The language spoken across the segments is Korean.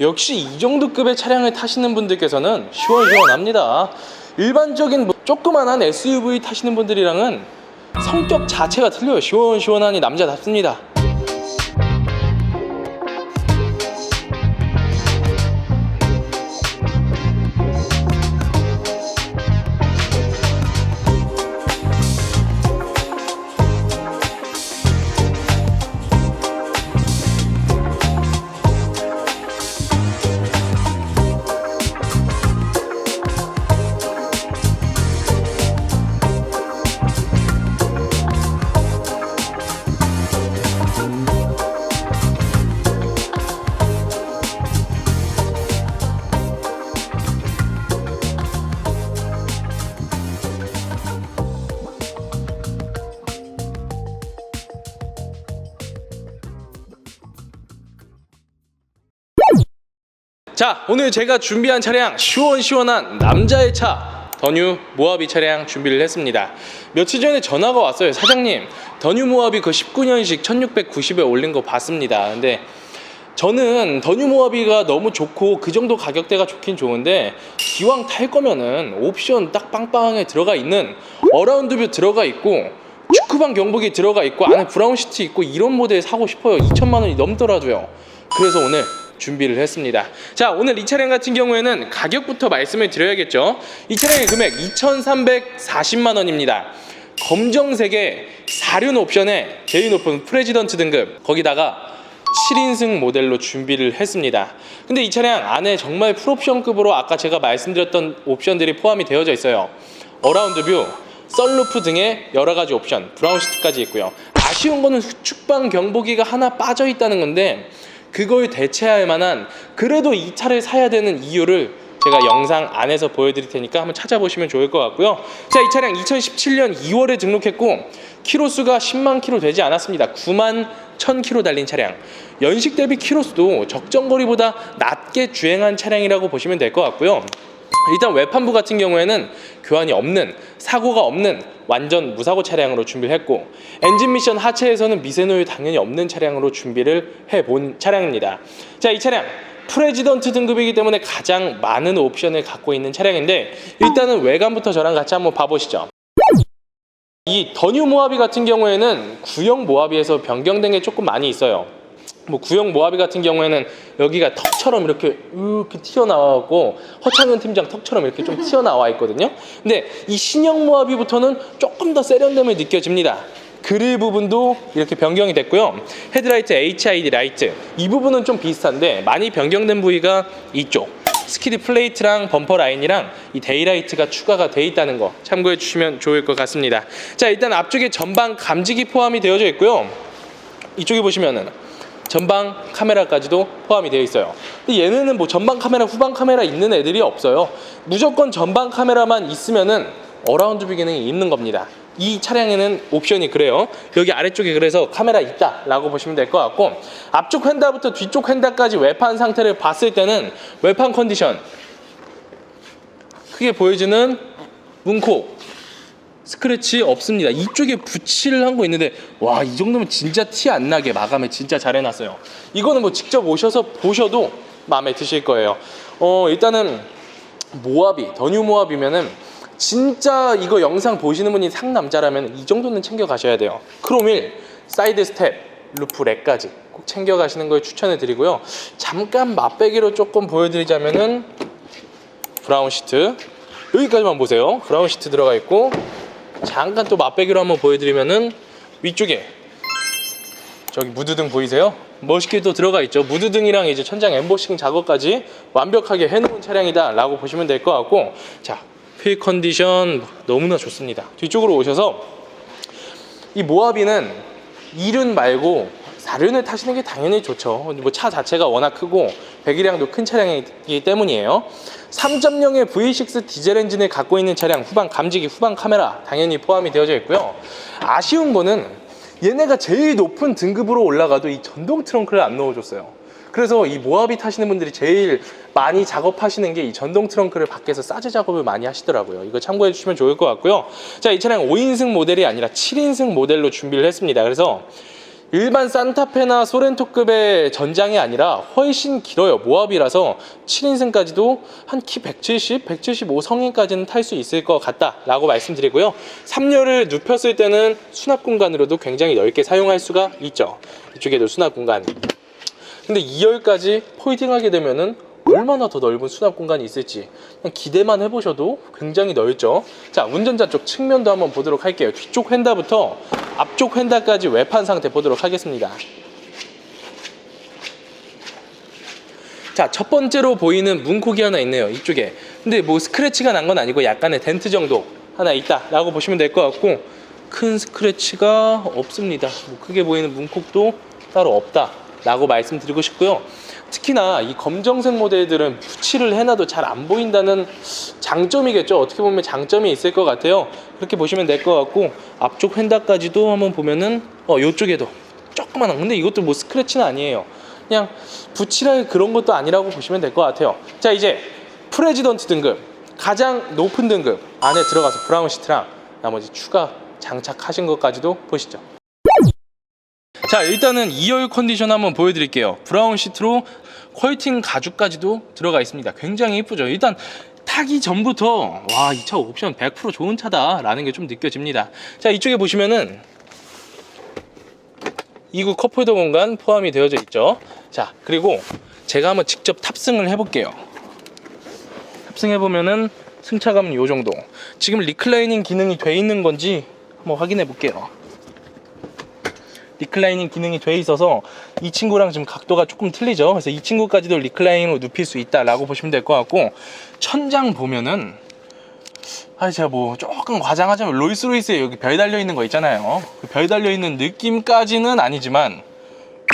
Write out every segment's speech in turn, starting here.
역시 이 정도 급의 차량을 타시는 분들께서는 시원시원합니다. 일반적인 뭐 조그만한 SUV 타시는 분들이랑은 성격 자체가 틀려요. 시원시원하니 남자답습니다. 자, 오늘 제가 준비한 차량 시원시원한 남자의 차 더뉴 모하비 차량 준비를 했습니다. 며칠 전에 전화가 왔어요. 사장님, 더뉴 모하비 그 19년식 1690에 올린 거 봤습니다. 근데 저는 더뉴 모하비가 너무 좋고 그 정도 가격대가 좋긴 좋은데 기왕 탈 거면은 옵션 딱 빵빵하게 들어가 있는 어라운드 뷰 들어가 있고 축구방 경복이 들어가 있고 안에 브라운 시트 있고 이런 모델 사고 싶어요. 2천만 원이 넘더라도요. 그래서 오늘 준비를 했습니다. 자, 오늘 이 차량 같은 경우에는 가격부터 말씀을 드려야겠죠. 이 차량의 금액 2,340만 원입니다. 검정색의 사륜 옵션에 제일 높은 프레지던트 등급 거기다가 7인승 모델로 준비를 했습니다. 근데 이 차량 안에 정말 풀옵션급으로 아까 제가 말씀드렸던 옵션들이 포함이 되어져 있어요. 어라운드 뷰, 썬루프 등의 여러 가지 옵션, 브라운 시트까지 있고요. 아쉬운 거는 후축방 경보기가 하나 빠져 있다는 건데 그걸 대체할 만한 그래도 이 차를 사야 되는 이유를 제가 영상 안에서 보여드릴 테니까 한번 찾아보시면 좋을 것 같고요. 자, 이 차량 2017년 2월에 등록했고 키로수가 10만 키로 되지 않았습니다. 9만 1000 키로 달린 차량. 연식 대비 키로수도 적정 거리보다 낮게 주행한 차량이라고 보시면 될 것 같고요. 일단 외판부 같은 경우에는 교환이 없는 사고가 없는 완전 무사고 차량으로 준비를 했고 엔진 미션 하체에서는 미세노유 당연히 없는 차량으로 준비를 해본 차량입니다. 자, 이 차량 프레지던트 등급이기 때문에 가장 많은 옵션을 갖고 있는 차량인데 일단은 외관부터 저랑 같이 한번 봐보시죠. 이 더뉴 모하비 같은 경우에는 구형 모하비에서 변경된 게 조금 많이 있어요. 뭐 구형 모하비 같은 경우에는 여기가 턱처럼 이렇게 이렇게 튀어나와고 허창현 팀장 턱처럼 이렇게 좀 튀어나와 있거든요. 근데 이 신형 모하비부터는 조금 더 세련됨을 느껴집니다. 그릴 부분도 이렇게 변경이 됐고요. 헤드라이트 HID 라이트 이 부분은 좀 비슷한데 많이 변경된 부위가 이쪽 스키드 플레이트랑 범퍼 라인이랑 이 데이라이트가 추가가 돼 있다는 거 참고해 주시면 좋을 것 같습니다. 자 일단 앞쪽에 전방 감지기 포함이 되어져 있고요. 이쪽에 보시면은 전방 카메라까지도 포함이 되어 있어요. 근데 얘네는 뭐 전방 카메라, 후방 카메라 있는 애들이 없어요. 무조건 전방 카메라만 있으면은 어라운드 뷰 기능이 있는 겁니다. 이 차량에는 옵션이 그래요. 여기 아래쪽에 그래서 카메라 있다라고 보시면 될 것 같고 앞쪽 휀다부터 뒤쪽 휀다까지 외판 상태를 봤을 때는 외판 컨디션 크게 보여지는 문콕 스크래치 없습니다. 이쪽에 붙이를 한 거 있는데 와 이 정도면 진짜 티 안 나게 마감을 진짜 잘 해놨어요. 이거는 뭐 직접 오셔서 보셔도 마음에 드실 거예요. 어 일단은 모합이 더뉴 모합이면은 진짜 이거 영상 보시는 분이 상남자라면 이 정도는 챙겨 가셔야 돼요. 크롬1 사이드 스텝 루프 렉까지 꼭 챙겨 가시는 걸 추천해 드리고요. 잠깐 맛배기로 조금 보여드리자면은 브라운 시트 여기까지만 보세요. 브라운 시트 들어가 있고 잠깐 또 맛배기로 한번 보여드리면은 위쪽에 저기 무드등 보이세요? 멋있게 또 들어가 있죠. 무드등이랑 이제 천장 엠보싱 작업까지 완벽하게 해놓은 차량이다 라고 보시면 될 것 같고 자, 휠 컨디션 너무나 좋습니다. 뒤쪽으로 오셔서 이 모하비는 2륜 말고 4륜을 타시는 게 당연히 좋죠. 뭐 차 자체가 워낙 크고 배기량도 큰 차량이기 때문이에요. 3.0의 V6 디젤 엔진을 갖고 있는 차량 후방 감지기, 후방 카메라 당연히 포함이 되어져 있고요. 아쉬운 거는 얘네가 제일 높은 등급으로 올라가도 이 전동 트렁크를 안 넣어줬어요. 그래서 이 모하비 타시는 분들이 제일 많이 작업하시는 게 이 전동 트렁크를 밖에서 사제 작업을 많이 하시더라고요. 이거 참고해 주시면 좋을 것 같고요. 자, 이 차량 5인승 모델이 아니라 7인승 모델로 준비를 했습니다. 그래서 일반 산타페나 소렌토급의 전장이 아니라 훨씬 길어요. 모합이라서 7인승까지도 한 키 170, 175 성인까지는 탈 수 있을 것 같다라고 말씀드리고요. 3열을 눕혔을 때는 수납 공간으로도 굉장히 넓게 사용할 수가 있죠. 이쪽에도 수납 공간. 근데 2열까지 폴딩하게 되면은 얼마나 더 넓은 수납 공간이 있을지 그냥 기대만 해보셔도 굉장히 넓죠. 자, 운전자 쪽 측면도 한번 보도록 할게요. 뒤쪽 휀다부터 앞쪽 휀다까지 외판 상태 보도록 하겠습니다. 자, 첫 번째로 보이는 문콕이 하나 있네요. 이쪽에. 근데 뭐 스크래치가 난 건 아니고 약간의 덴트 정도 하나 있다라고 보시면 될 것 같고 큰 스크래치가 없습니다. 뭐 크게 보이는 문콕도 따로 없다 라고 말씀드리고 싶고요. 특히나 이 검정색 모델들은 붙이를 해놔도 잘 안 보인다는 장점이겠죠. 어떻게 보면 장점이 있을 것 같아요. 그렇게 보시면 될 것 같고 앞쪽 휀다까지도 한번 보면은 어 이쪽에도 조그만한 근데 이것도 뭐 스크래치는 아니에요. 그냥 붙이랄 그런 것도 아니라고 보시면 될 것 같아요. 자 이제 프레지던트 등급 가장 높은 등급 안에 들어가서 브라운 시트랑 나머지 추가 장착하신 것까지도 보시죠. 자 일단은 2열 컨디션 한번 보여드릴게요. 브라운 시트로 퀄팅 가죽까지도 들어가 있습니다. 굉장히 이쁘죠? 일단 타기 전부터 와 이 차 옵션 100% 좋은 차다 라는 게 좀 느껴집니다. 자 이쪽에 보시면은 2구 컵홀더 공간 포함이 되어져 있죠? 자 그리고 제가 한번 직접 탑승을 해볼게요. 탑승해보면은 승차감은 이 정도. 지금 리클라이닝 기능이 돼 있는 건지 한번 확인해 볼게요 리클라이닝 기능이 돼 있어서 이 친구랑 좀 각도가 조금 틀리죠. 그래서 이 친구까지도 리클라이닝으로 눕힐 수 있다라고 보시면 될 것 같고 천장 보면은 아 제가 뭐 조금 과장하자면 롤스로이스에 여기 별 달려 있는 거 있잖아요. 그 별 달려 있는 느낌까지는 아니지만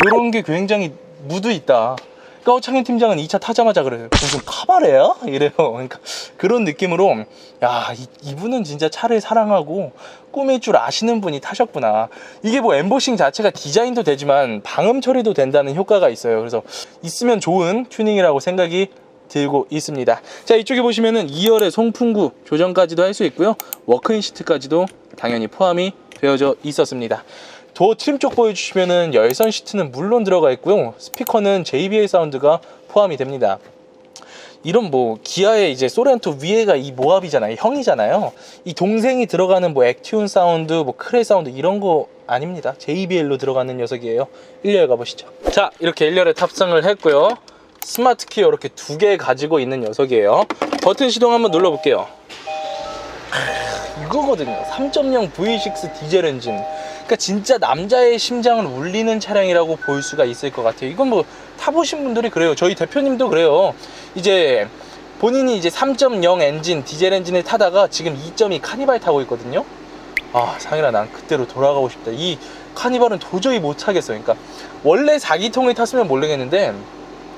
이런 게 굉장히 무드 있다. 어창현 팀장은 2차 타자마자 그래요. 무슨 카바레야? 이래요. 그러니까 그런 느낌으로 야 이, 이분은 진짜 차를 사랑하고 꾸밀 줄 아시는 분이 타셨구나. 이게 뭐 엠보싱 자체가 디자인도 되지만 방음 처리도 된다는 효과가 있어요. 그래서 있으면 좋은 튜닝이라고 생각이 들고 있습니다. 자 이쪽에 보시면은 2열의 송풍구 조정까지도 할 수 있고요. 워크인 시트까지도 당연히 포함이 되어져 있었습니다. 도어 트림 쪽 보여주시면은 열선 시트는 물론 들어가 있고요. 스피커는 JBL 사운드가 포함이 됩니다. 이런 뭐 기아의 이제 소렌토 위에가 이 모합이잖아요. 형이잖아요. 이 동생이 들어가는 뭐 액튠 사운드, 뭐 크레 사운드 이런 거 아닙니다. JBL로 들어가는 녀석이에요. 1열 가보시죠. 자, 이렇게 1열에 탑승을 했고요. 스마트 키 이렇게 두 개 가지고 있는 녀석이에요. 버튼 시동 한번 눌러 볼게요. 이거거든요. 3.0 V6 디젤 엔진. 그러니까 진짜 남자의 심장을 울리는 차량이라고 볼 수가 있을 것 같아요. 이건 뭐 타보신 분들이 그래요. 저희 대표님도 그래요. 이제 본인이 이제 3.0 엔진 디젤 엔진을 타다가 지금 2.2 카니발 타고 있거든요. 아 상일아 난 그때로 돌아가고 싶다. 이 카니발은 도저히 못 타겠어. 그러니까 원래 4기통을 탔으면 모르겠는데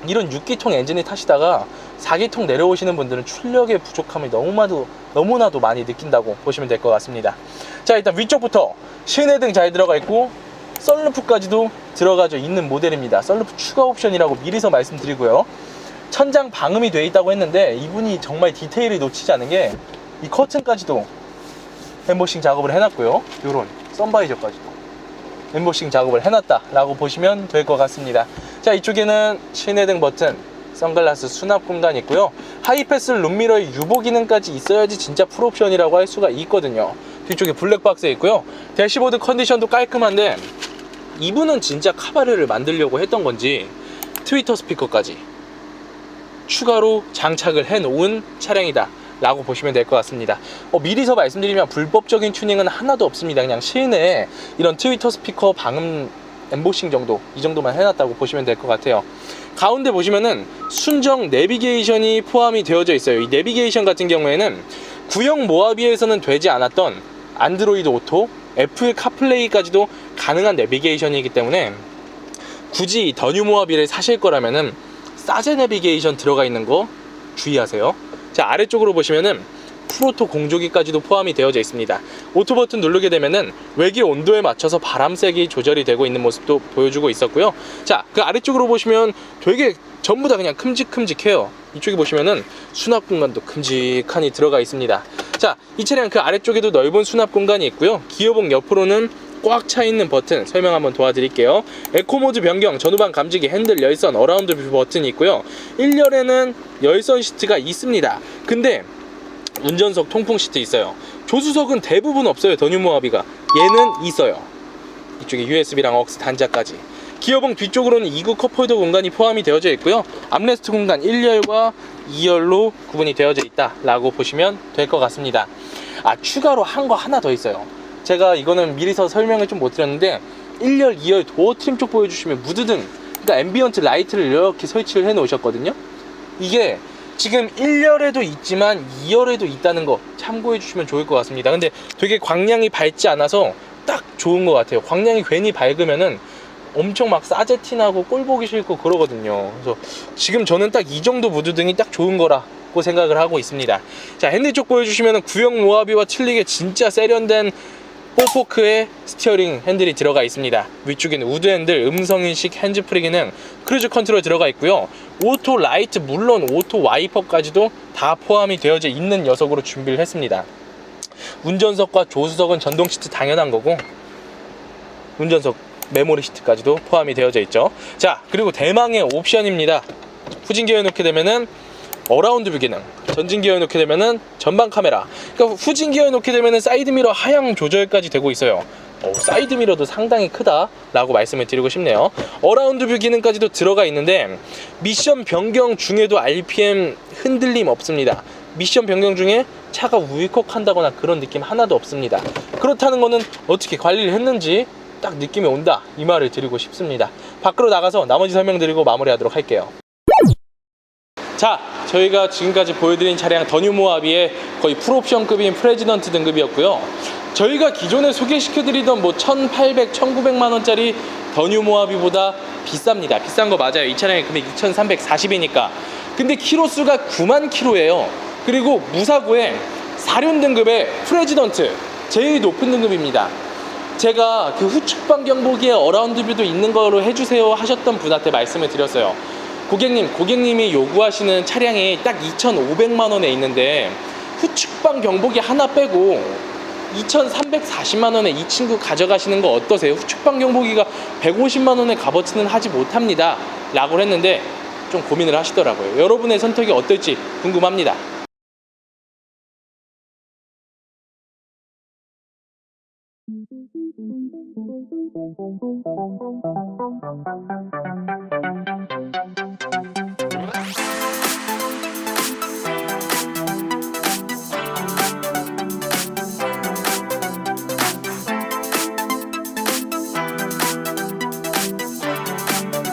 이런 6기통 엔진을 타시다가 4기통 내려오시는 분들은 출력의 부족함을 너무나도 너무나도 많이 느낀다고 보시면 될 것 같습니다. 자 일단 위쪽부터 실내등 잘 들어가 있고 썬루프까지도 들어가져 있는 모델입니다. 썬루프 추가 옵션이라고 미리서 말씀드리고요. 천장 방음이 돼 있다고 했는데 이분이 정말 디테일을 놓치지 않은 게 이 커튼까지도 엠보싱 작업을 해놨고요. 요런 썬바이저까지도 엠보싱 작업을 해놨다라고 보시면 될 것 같습니다. 자 이쪽에는 실내등 버튼, 선글라스 수납 공간 있고요. 하이패스 룸미러의 유보 기능까지 있어야지 진짜 풀옵션이라고 할 수가 있거든요. 뒤쪽에 블랙박스에 있고요. 대시보드 컨디션도 깔끔한데 이분은 진짜 카바르를 만들려고 했던 건지 트위터 스피커까지 추가로 장착을 해 놓은 차량이다. 라고 보시면 될 것 같습니다. 어, 미리서 말씀드리면 불법적인 튜닝은 하나도 없습니다. 그냥 실내에 이런 트위터 스피커 방음 엠보싱 정도 이 정도만 해놨다고 보시면 될 것 같아요. 가운데 보시면은 순정 내비게이션이 포함이 되어져 있어요. 이 내비게이션 같은 경우에는 구형 모하비에서는 되지 않았던 안드로이드 오토, 애플 카플레이까지도 가능한 내비게이션이기 때문에 굳이 더뉴 모하비를 사실 거라면은 사제 내비게이션 들어가 있는 거 주의하세요. 자 아래쪽으로 보시면은 프로토 공조기까지도 포함이 되어져 있습니다. 오토 버튼 누르게 되면은 외기 온도에 맞춰서 바람색이 조절이 되고 있는 모습도 보여주고 있었고요. 자, 그 아래쪽으로 보시면 되게 전부 다 그냥 큼직큼직해요. 이쪽에 보시면은 수납 공간도 큼직하니 들어가 있습니다. 자, 이 차량 그 아래쪽에도 넓은 수납 공간이 있고요. 기어봉 옆으로는 꽉차 있는 버튼 설명 한번 도와드릴게요. 에코 모드 변경, 전후방 감지기, 핸들, 열선, 어라운드 뷰 버튼이 있고요. 1열에는 열선 시트가 있습니다. 근데 운전석 통풍 시트 있어요. 조수석은 대부분 없어요. 더뉴모하비가 얘는 있어요. 이쪽에 USB랑 억스 단자까지. 기어봉 뒤쪽으로는 2구 컵홀더 공간이 포함이 되어져 있고요. 암레스트 공간 1열과 2열로 구분이 되어져 있다라고 보시면 될 것 같습니다. 아 추가로 한 거 하나 더 있어요. 제가 이거는 미리서 설명을 좀 못 드렸는데 1열, 2열 도어 트림 쪽 보여주시면 무드등, 그러니까 앰비언트 라이트를 이렇게 설치를 해 놓으셨거든요. 이게 지금 1열에도 있지만 2열에도 있다는 거 참고해 주시면 좋을 것 같습니다. 근데 되게 광량이 밝지 않아서 딱 좋은 것 같아요. 광량이 괜히 밝으면은 엄청 막 싸제티나고 꼴 보기 싫고 그러거든요. 그래서 지금 저는 딱 이 정도 무드등이 딱 좋은 거라 고 생각을 하고 있습니다. 자, 핸들 쪽 보여주시면 구형 모하비와 틀리게 진짜 세련된 포포크의 스티어링 핸들이 들어가 있습니다. 위쪽에는 우드 핸들, 음성 인식, 핸즈프리 기능, 크루즈 컨트롤 들어가 있고요. 오토 라이트 물론 오토 와이퍼까지도 다 포함이 되어져 있는 녀석으로 준비를 했습니다. 운전석과 조수석은 전동 시트 당연한 거고 운전석 메모리 시트까지도 포함이 되어져 있죠. 자, 그리고 대망의 옵션입니다. 후진 기어에 놓게 되면은 어라운드 뷰 기능, 전진 기어에 놓게 되면은 전방 카메라. 그러니까 후진 기어에 놓게 되면은 사이드 미러 하향 조절까지 되고 있어요. 어, 사이드 미러도 상당히 크다라고 말씀을 드리고 싶네요. 어라운드 뷰 기능까지도 들어가 있는데 미션 변경 중에도 RPM 흔들림 없습니다. 미션 변경 중에 차가 울컥한다거나 그런 느낌 하나도 없습니다. 그렇다는 거는 어떻게 관리를 했는지 딱 느낌이 온다 이 말을 드리고 싶습니다. 밖으로 나가서 나머지 설명드리고 마무리하도록 할게요. 자, 저희가 지금까지 보여드린 차량 더뉴 모하비의 거의 풀옵션급인 프레지던트 등급이었고요. 저희가 기존에 소개시켜드리던 뭐 1,800, 1,900만 원짜리 더뉴 모하비보다 비쌉니다. 비싼 거 맞아요. 이 차량의 금액 2,340이니까. 근데 키로수가 9만 키로예요. 그리고 무사고에 4륜 등급의 프레지던트 제일 높은 등급입니다. 제가 그 후측방 경보기에 어라운드 뷰도 있는 거로 해주세요 하셨던 분한테 말씀을 드렸어요. 고객님, 고객님이 요구하시는 차량이 딱 2,500만 원에 있는데 후측방 경보기 하나 빼고 2,340만 원에 이 친구 가져가시는 거 어떠세요? 후측방 경보기가 150만 원의 값어치는 하지 못합니다. 라고 했는데 좀 고민을 하시더라고요. 여러분의 선택이 어떨지 궁금합니다.